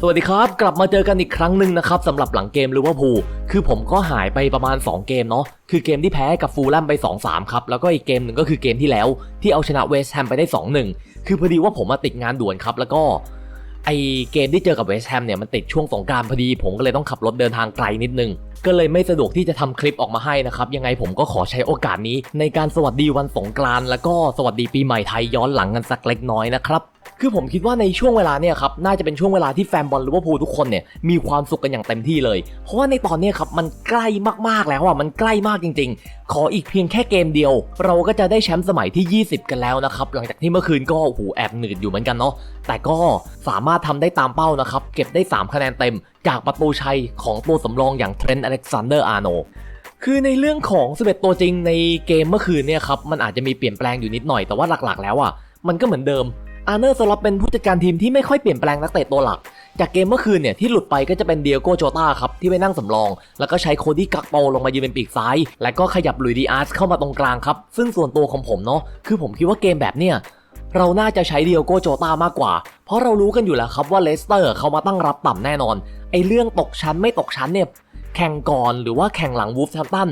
สวัสดีครับ กลับมาเจอกันอีกครั้งหนึ่งนะครับสำหรับหลังเกมลิเวอร์พูลคือผมก็หายไปประมาณ 2 เกมเนาะคือเกมที่แพ้กับฟูลแลมไป 2-3 ครับ แล้วก็อีกเกมหนึ่งก็คือเกมที่แล้ว ที่เอาชนะเวสต์แฮมไปได้ 2-1 คือพอดีว่าผมมาติดงานด่วนครับ แล้วก็ไอเกมที่เจอกับเวสต์แฮมเนี่ยมันติดช่วงสงการพอดีผมก็เลยต้องขับรถเดินทางไกลนิดนึง ก็เลยไม่สะดวกที่จะทำคลิปออกมาให้นะครับ ยังไงผมก็ขอใช้โอกาสนี้ ในการสวัสดีวันสงกรานต์แล้วก็สวัสดีปีใหม่ไทยย้อนหลังกันสักเล็กน้อยนะครับ คือผมคิดว่าในช่วงเวลาเนี่ยครับน่าจะเป็นช่วงเวลาที่แฟนบอลลิเวอร์พูลทุกคนเนี่ยมีความสุขกันอย่างเต็มที่เลย เพราะว่าในตอนนี้ครับมันใกล้มากๆแล้วอะมันใกล้มากจริง ๆ ขออีกเพียงแค่เกมเดียว เราก็จะได้แชมป์สมัยที่ 20 กันแล้วนะครับหลังจากที่เมื่อคืนก็โอ้โหแอบหนืดอยู่เหมือนกันเนาะแต่ก็สามารถทำได้ตามเป้านะครับเก็บได้ 3 คะแนนเต็ม จากประตูชัยของตัวสำรองอย่างเทรนต์อเล็กซานเดอร์อาร์โนคือในเรื่องของ11ตัวจริงในเกมเมื่อคืนเนี่ยครับมันอาจจะมีเปลี่ยนแปลงอยู่นิดหน่อยแต่ว่าหลักๆ แล้วอะมันก็เหมือนเดิม อาร์เนอร์สล็อตเป็นผู้จัดการทีมที่ไม่ค่อยเปลี่ยนแปลงนักเตะตัวหลัก จากเกมเมื่อคืนเนี่ยที่หลุดไปก็จะเป็นเดียโกโจตาครับ ที่ไปนั่งสำรอง แล้วก็ใช้โคดี้กักโปลงมายืนเป็นปีกซ้าย แล้วก็ขยับลุยดีอาร์สเข้ามาตรงกลางครับ ซึ่งส่วนตัวของผมเนาะคือผมคิดว่าเกมแบบเนี้ยเราน่าจะใช้เดียโกโจตามากกว่า เพราะเรารู้กันอยู่แล้วครับว่าเลสเตอร์เขามาตั้งรับต่ำแน่นอนไอ้เรื่องตกชั้นไม่ตกชั้นเนี่ยแข่งก่อนหรือว่าแข่งหลังวูฟแฮมตัน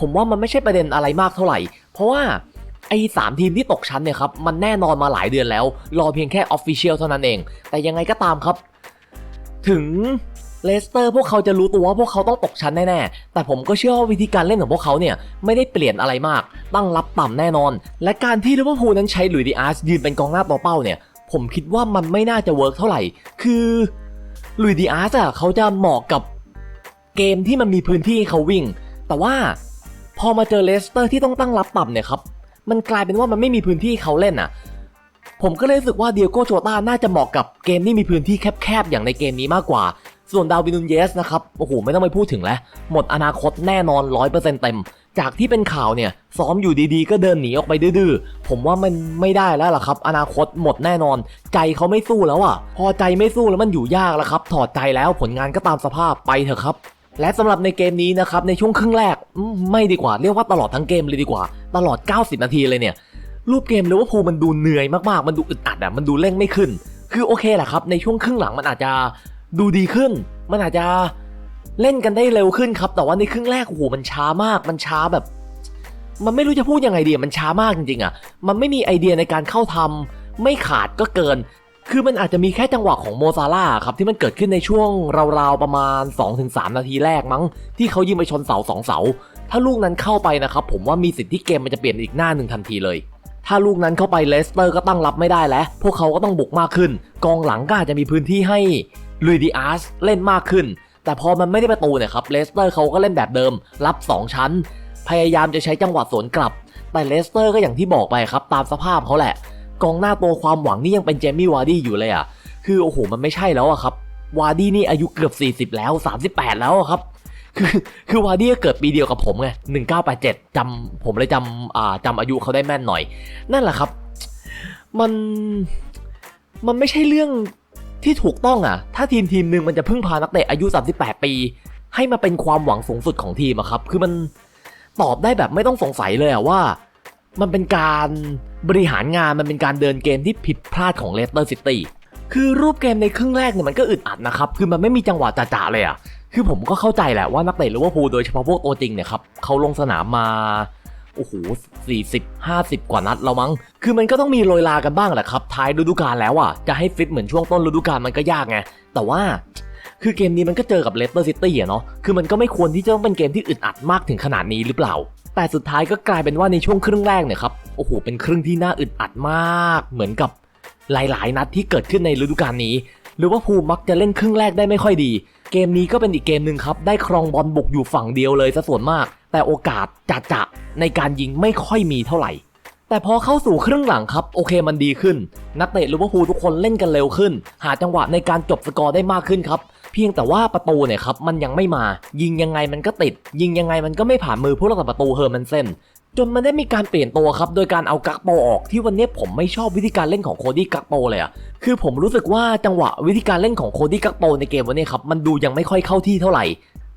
ผมว่ามันไม่ใช่ประเด็นอะไรมากเท่าไหร่ เพราะว่า ไอ้สามทีมที่ตกชั้นเนี่ยครับมันแน่นอนมาหลายเดือนแล้ว รอเพียงแค่ออฟฟิเชียลเท่านั้นเอง แต่ยังไงก็ตามครับ ถึงเลสเตอร์พวกเขาจะรู้ตัวว่าพวกเขาต้องตกชั้นแน่ๆ แต่ผมก็เชื่อว่าวิธีการเล่นของพวกเขาเนี่ยไม่ได้เปลี่ยนอะไรมาก ตั้งรับต่ำแน่นอน และการที่ลิเวอร์พูลนั้นใช้หลุยส์ดิอาร์สยืนเป็นกองหน้าตัวเป้าเนี่ย ผมคิดว่ามันไม่น่าจะเวิร์กเท่าไหร่ คือหลุยส์ดิอาร์สอะเขาจะเหมาะกับเกมที่มันมีพื้นที่เขาวิ่ง แต่ว่าพอมาเจอเลสเตอร์ที่ต้องตั้งรับต่ำเนี่ยครับ มันกลายเป็นว่ามันไม่มีพื้นที่เขาเล่นอะ ผมก็เลยรู้สึกว่าเดียโก้โจต้าน่าจะเหมาะกับเกมที่มีพื้นที่แคบๆอย่างในเกมนี้มากกว่า ส่วนดาวินุนเยสนะครับโอ้โหไม่ต้องไปพูดถึงแล้ว หมดอนาคตแน่นอน 100%เต็ม จากที่เป็นข่าวเนี่ยซ้อมอยู่ดีๆ ก็เดินหนีออกไปดื้อๆผมว่ามันไม่ได้แล้วล่ะครับ อนาคตหมดแน่นอน ใจเขาไม่สู้แล้วอะ พอใจไม่สู้แล้วมันอยู่ยากแล้วครับ ถอดใจแล้วผลงานก็ตามสภาพไปเถอะครับ และสำหรับในเกมนี้นะครับในช่วงครึ่งแรกไม่ดีกว่าเรียกว่าตลอดทั้งเกมเลยดีกว่า ตลอด 90 นาทีเลยเนี่ย รูปเกมลิเวอร์พูมันดูเหนื่อยมากๆ มันดูอึดอัดอะมันดูเร่งไม่ขึ้น คือโอเคแหละครับ ในช่วงครึ่งหลังมันอาจจะดูดีขึ้น มันอาจจะเล่นกันได้เร็วขึ้นครับ แต่ว่าในครึ่งแรกโอ้โหมันช้ามากมันช้าแบบ มันไม่รู้จะพูดยังไงดีมันช้ามากจริงๆอะมันไม่มีไอเดียในการเข้าทำไม่ขาดก็เกิน คือมันอาจจะมีแค่จังหวะของโมซาร่าครับที่มันเกิดขึ้นในช่วงราวๆประมาณ 2-3 นาทีแรกมั้ง ที่เขายิงไปชนเสาสองเสา ถ้าลูกนั้นเข้าไปนะครับผมว่ามีสิทธิ์ที่เกมมันจะเปลี่ยนอีกหน้าหนึ่งทันทีเลย ถ้าลูกนั้นเข้าไปเลสเตอร์ก็ตั้งรับไม่ได้แล้ว พวกเขาก็ต้องบุกมากขึ้น กองหลังก็อาจจะมีพื้นที่ให้ลุยดิอาร์สเล่นมากขึ้น แต่พอมันไม่ได้ประตูเนี่ยครับเลสเตอร์เขาก็เล่นแบบเดิม รับ 2 ชั้น พยายามจะใช้จังหวะสวนกลับ แต่เลสเตอร์ก็อย่างที่บอกไปครับตามสภาพเขาแหละ กองหน้าตัวความหวังนี่ยังเป็นเจมี่วาร์ดี้อยู่เลยอะ คือโอ้โหมันไม่ใช่แล้วอะครับ วาร์ดี้นี่อายุเกือบ 40 แล้ว 38 แล้วอะครับ คือคือวาร์ดี้ก็เกิดปีเดียวกับผมไง1987จำผมเลยจำอ่าจำอายุเขาได้แม่นหน่อย นั่นแหละครับ มันมันไม่ใช่เรื่องที่ถูกต้องอะ ถ้าทีมทีมหนึ่งมันจะพึ่งพานักเตะอายุ 38 ปี ให้มาเป็นความหวังสูงสุดของทีมอะครับ คือมันตอบได้แบบไม่ต้องสงสัยเลยอะว่า มันเป็นการ บริหารงานมันเป็นการเดินเกมที่ผิดพลาดของเลสเตอร์ซิตี้คือรูปเกมในครึ่งแรกเนี่ยมันก็อึดอัดนะครับ คือมันไม่มีจังหวะจ่าๆเลยอะคือผมก็เข้าใจแหละว่านักเตะลิเวอร์พูลโดยเฉพาะพวกตัวจริงเนี่ยครับเขาลงสนามมาโอ้โห40 50 กว่านัดแล้วมั้ง คือมันก็ต้องมีโรยลากันบ้างแหละครับ ท้ายฤดูกาลแล้วอะ จะให้ฟิตเหมือนช่วงต้นฤดูกาลมันก็ยากไง แต่ว่า คือเกมนี้มันก็เจอกับเลสเตอร์ซิตี้อะเนาะ คือมันก็ไม่ควรที่จะต้องเป็นเกมที่อึดอัดมากถึงขนาดนี้หรือเปล่า แต่สุดท้ายก็กลายเป็นว่าในช่วงครึ่งแรกเนี่ยครับโอ้โหเป็นครึ่งที่น่าอึดอัดมาก เหมือนกับหลายๆ นัดที่เกิดขึ้นในฤดูกาลนี้หรือว่าภูมักจะเล่นครึ่งแรกได้ไม่ค่อยดี เกมนี้ก็เป็นอีกเกมหนึ่งครับได้ครองบอลบุกอยู่ฝั่งเดียวเลยซะส่วนมาก แต่โอกาสจะจะในการยิงไม่ค่อยมีเท่าไหร่ แต่พอเข้าสู่ครึ่งหลังครับโอเคมันดีขึ้น นักเตะลิเวอร์พูลทุกคนเล่นกันเร็วขึ้น หาจังหวะในการจบสกอร์ได้มากขึ้นครับ เพียงแต่ว่าประตูเนี่ยครับมันยังไม่มา ยิงยังไงมันก็ติด ยิงยังไงมันก็ไม่ผ่านมือผู้รักษาประตูเฮอร์มันเซนจนมันได้มีการเปลี่ยนตัวครับ โดยการเอากักโปออกที่วันนี้ผมไม่ชอบวิธีการเล่นของโคดี้กักโปเลยอะคือผมรู้สึกว่าจังหวะวิธีการเล่นของโคดี้กักโปในเกมวันนี้ครับมันดูยังไม่ค่อยเข้าที่เท่าไหร่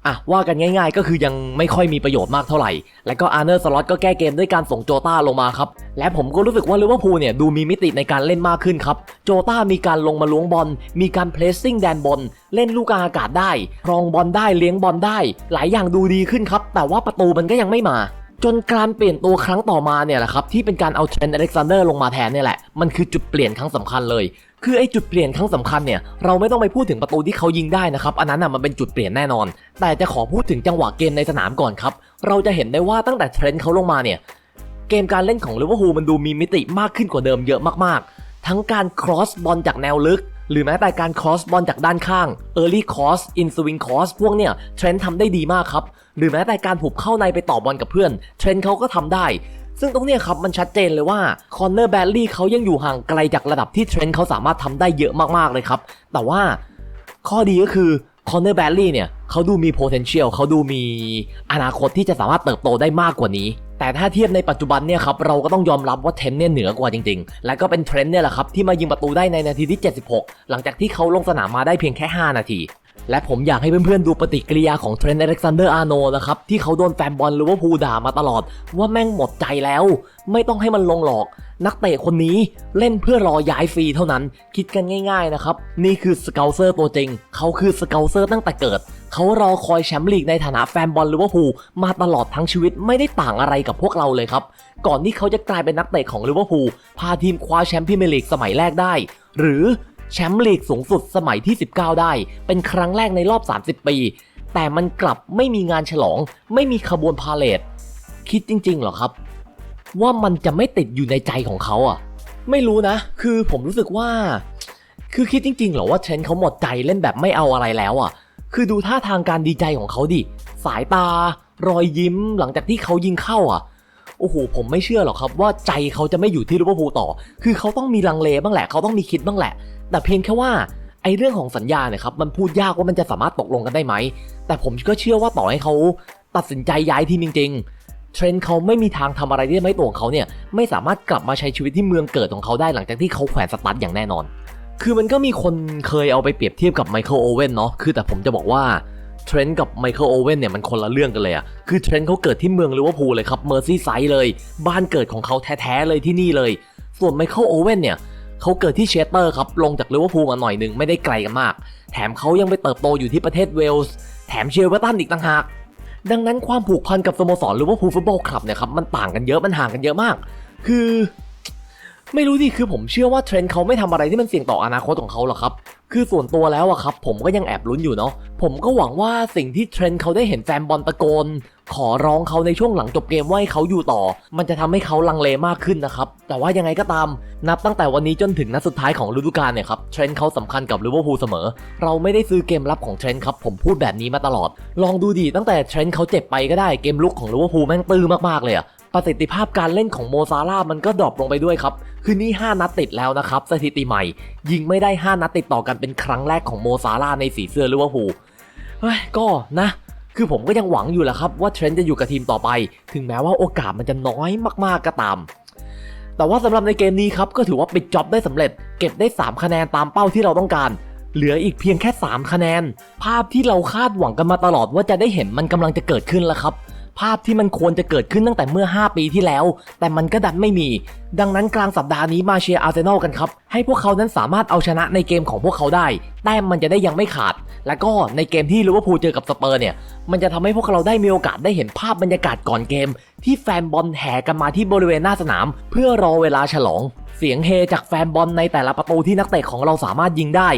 อะว่ากันง่ายๆ ก็คือยังไม่ค่อยมีประโยชน์มากเท่าไหร่ แล้วก็อาร์เนอร์สล็อตก็แก้เกมด้วยการส่งโจต้าลงมาครับ และผมก็รู้สึกว่าลิเวอร์พูลเนี่ยดูมีมิติในการเล่นมากขึ้นครับ โจต้ามีการลงมาล้วงบอล มีการเพลสซิ่งแดนบอล เล่นลูกกลาอากาศได้ ครองบอลได้ เลี้ยงบอลได้ หลายอย่างดูดีขึ้นครับ แต่ว่าประตูมันก็ยังไม่มาจนการเปลี่ยนตัวครั้งต่อมาเนี่ยแหละครับที่เป็นการเอาเทรนต์อเล็กซานเดอร์ลงมาแทนเนี่ยแหละ มันคือจุดเปลี่ยนครั้งสำคัญเลย คือไอ้จุดเปลี่ยนครั้งสำคัญเนี่ยเราไม่ต้องไปพูดถึงประตูที่เขายิงได้นะครับอันนั้นน่ะมันเป็นจุดเปลี่ยนแน่นอน แต่จะขอพูดถึงจังหวะเกมในสนามก่อนครับเราจะเห็นได้ว่าตั้งแต่เทรนต์เขาลงมาเนี่ยเกมการเล่นของลิเวอร์พูลมันดูมีมิติมากขึ้นกว่าเดิมเยอะมากๆ ทั้งการครอสบอลจากแนวลึก หรือแม้แต่การครอสบอลจากด้านข้าง Early Cross In Swing Cross พวกเนี่ยเทรนต์ทำได้ดีมากครับ หรือแม้แต่การหุบเข้าในไปต่อบอลกับเพื่อนเทรนต์เขาก็ทำได้ ซึ่งตรงนี้ครับมันชัดเจนเลยว่าคอนเนอร์แบลลี่เขายังอยู่ห่างไกลจากระดับที่เทรนต์เขาสามารถทำได้เยอะมากๆเลยครับ แต่ว่าข้อดีก็คือคอนเนอร์แบลลี่เนี่ยเขาดูมี potential เขาดูมีอนาคตที่จะสามารถเติบโตได้มากกว่านี้ แต่ถ้าเทียบในปัจจุบันเนี่ยครับเราก็ต้องยอมรับว่าเทรนต์เนี่ยเหนือกว่าจริงๆ และก็เป็นเทรนต์เนี่ยแหละครับที่มายิงประตูได้ในนาทีที่ 76 หลังจากที่เขาลงสนามมาได้เพียงแค่ 5 นาที และผมอยากให้เพื่อนๆดูปฏิกิริยาของเทรนต์อเล็กซานเดอร์อาร์โนนะครับ ที่เขาโดนแฟนบอลลิเวอร์พูลด่ามาตลอด ว่าแม่งหมดใจแล้ว ไม่ต้องให้มันลงหรอก นักเตะคนนี้เล่นเพื่อรอย้ายฟรีเท่านั้น คิดกันง่ายๆนะครับ นี่คือสเกลเซอร์ตัวจริง เขาคือสเกลเซอร์ตั้งแต่เกิด เขารอคอยแชมป์ลีกในฐานะแฟนบอลลิเวอร์พูลมาตลอดทั้งชีวิตไม่ได้ต่างอะไรกับพวกเราเลยครับ ก่อนที่เขาจะกลายเป็นนักเตะของลิเวอร์พูลพาทีมคว้าแชมป์พรีเมียร์ลีกสมัยแรกได้ หรือ แชมป์ลีกสูงสุดสมัยที่ 19 ได้ เป็นครั้งแรกในรอบ 30 ปี แต่มันกลับไม่มีงานฉลอง ไม่มีขบวนพาเลทคิดจริงๆหรอครับ ว่ามันจะไม่ติดอยู่ในใจของเขาอะ ไม่รู้นะ คือผมรู้สึกว่า คือคิดจริงๆหรอว่าเทรนเขาหมดใจเล่นแบบไม่เอาอะไรแล้วอะ คือดูท่าทางการดีใจของเขาดิ สายตารอยยิ้มหลังจากที่เขายิงเข้าอะ โอ้โหผมไม่เชื่อหรอกครับว่าใจเขาจะไม่อยู่ที่ลิเวอร์พูลต่อ คือเขาต้องมีลังเลบ้างแหละ เขาต้องมีคิดบ้างแหละ แต่เพียงแค่ว่าไอ้เรื่องของสัญญาเนี่ยครับมันพูดยากว่ามันจะสามารถตกลงกันได้ไหม แต่ผมก็เชื่อว่าต่อให้เขาตัดสินใจย้ายทีมจริง ๆ เทรนด์เขาไม่มีทางทำอะไรที่ทำให้ตัวของเขาเนี่ยไม่สามารถกลับมาใช้ชีวิตที่เมืองเกิดของเขาได้หลังจากที่เขาแขวนสตั๊ดอย่างแน่นอน คือมันก็มีคนเคยเอาไปเปรียบเทียบกับไมเคิลโอเว่นเนาะ คือแต่ผมจะบอกว่า เทรนด์กับไมเคิลโอเว่นเนี่ยมันคนละเรื่องกันเลยอะคือเทรนด์เขาเกิดที่เมืองลิเวอร์พูลเลยครับเมอร์ซี่ไซด์เลย บ้านเกิดของเขาแท้ๆเลยที่นี่เลย ส่วนไมเคิลโอเว่นเนี่ยเขาเกิดที่เชสเตอร์ครับลงจากลิเวอร์พูลมาหน่อยหนึ่งไม่ได้ไกลกันมาก แถมเขายังไปเติบโตอยู่ที่ประเทศเวลส์แถมเชียร์เวอร์ตันอีกต่างหากดังนั้นความผูกพันกับสโมสรลิเวอร์พูลฟุตบอลคลับเนี่ยครับมันต่างกันเยอะมันห่างกันเยอะมาก คือ ไม่รู้ดิคือผมเชื่อว่าเทรนด์เขาไม่ทำอะไรที่มันเสี่ยงต่ออนาคตของเขาหรอกครับ คือส่วนตัวแล้วอะครับ ผมก็ยังแอบลุ้นอยู่เนาะ ผมก็หวังว่าสิ่งที่เทรนด์เขาได้เห็นแฟนบอลตะโกน ขอร้องเขาในช่วงหลังจบเกมว่าให้เขาอยู่ต่อ มันจะทำให้เขาลังเลมากขึ้นนะครับ แต่ว่ายังไงก็ตาม นับตั้งแต่วันนี้จนถึงนัดสุดท้ายของฤดูกาลเนี่ยครับเทรนด์เขาสำคัญกับลิเวอร์พูลเสมอ เราไม่ได้ซื้อเกมรับของเทรนด์ครับ ผมพูดแบบนี้มาตลอด ลองดูดิตั้งแต่เทรนด์เขาเจ็บไปก็ได้เกมลุกของลิเวอร์พูลแม่งตื้อมากๆเลยอะ ประสิทธิภาพการเล่นของโมซาร่ามันก็ดรอปลงไปด้วยครับ คือนี่ 5 นัดติดแล้วนะครับ สถิติใหม่ ยิงไม่ได้ 5 นัดติดต่อกันเป็นครั้งแรกของโมซาร่าในสีเสื้อลิเวอร์พูลเฮ้ยก็นะ คือผมก็ยังหวังอยู่แหละครับว่าเทรนต์จะอยู่กับทีมต่อไป ถึงแม้ว่าโอกาสมันจะน้อยมากๆก็ตาม แต่ว่าสำหรับในเกมนี้ครับก็ถือว่าปิดจ็อบได้สำเร็จ เก็บได้ 3 คะแนนตามเป้าที่เราต้องการเหลืออีกเพียงแค่ 3 คะแนน ภาพที่เราคาดหวังกันมาตลอดว่าจะได้เห็นมันกำลังจะเกิดขึ้นแล้วครับ ภาพที่มันควรจะเกิดขึ้นตั้งแต่เมื่อ 5 ปีที่แล้ว แต่มันก็ดันไม่มี ดังนั้นกลางสัปดาห์นี้มาเชียร์อาร์เซนอลกันครับ ให้พวกเขานั้นสามารถเอาชนะในเกมของพวกเขาได้ แต้มมันจะได้ยังไม่ขาด และก็ในเกมที่ลิเวอร์พูลเจอกับสเปอร์เนี่ย มันจะทำให้พวกเราได้มีโอกาสได้เห็นภาพบรรยากาศก่อนเกม ที่แฟนบอลแห่กันมาที่บริเวณหน้าสนาม เพื่อรอเวลาฉลอง เสียงเฮจากแฟนบอลในแต่ละประตูที่นักเตะของเราสามารถยิงได้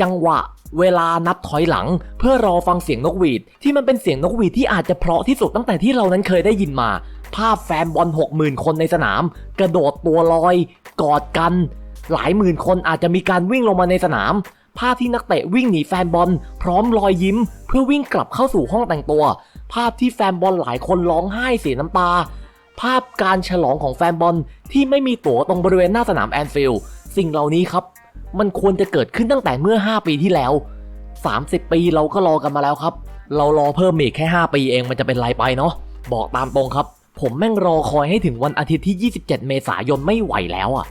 จังหวะ เวลานับถอยหลัง เพื่อรอฟังเสียงนกหวีด ที่มันเป็นเสียงนกหวีดที่อาจจะเพราะที่สุดตั้งแต่ที่เรานั้นเคยได้ยินมา ภาพแฟนบอล60,000 คนในสนาม กระโดดตัวลอย กอดกัน หลายหมื่นคนอาจจะมีการวิ่งลงมาในสนามภาพที่นักเตะวิ่งหนีแฟนบอล พร้อมรอยยิ้ม เพื่อวิ่งกลับเข้าสู่ห้องแต่งตัว ภาพที่แฟนบอลหลายคนร้องไห้เสียน้ำตา ภาพการฉลองของแฟนบอลที่ไม่มีตั๋วตรงบริเวณหน้าสนามแอนฟิลด์สิ่งเหล่านี้ครับ มันควรจะเกิดขึ้นตั้งแต่เมื่อ 5 ปีที่แล้ว 30 ปีเราก็รอกันมาแล้วครับ เรารอเพิ่มอีกแค่ 5 ปีเองมันจะเป็นไรไปเนาะบอกตามตรงครับ ผมแม่งรอคอยให้ถึงวันอาทิตย์ที่ 27 เมษายนไม่ไหวแล้วอะ่ะ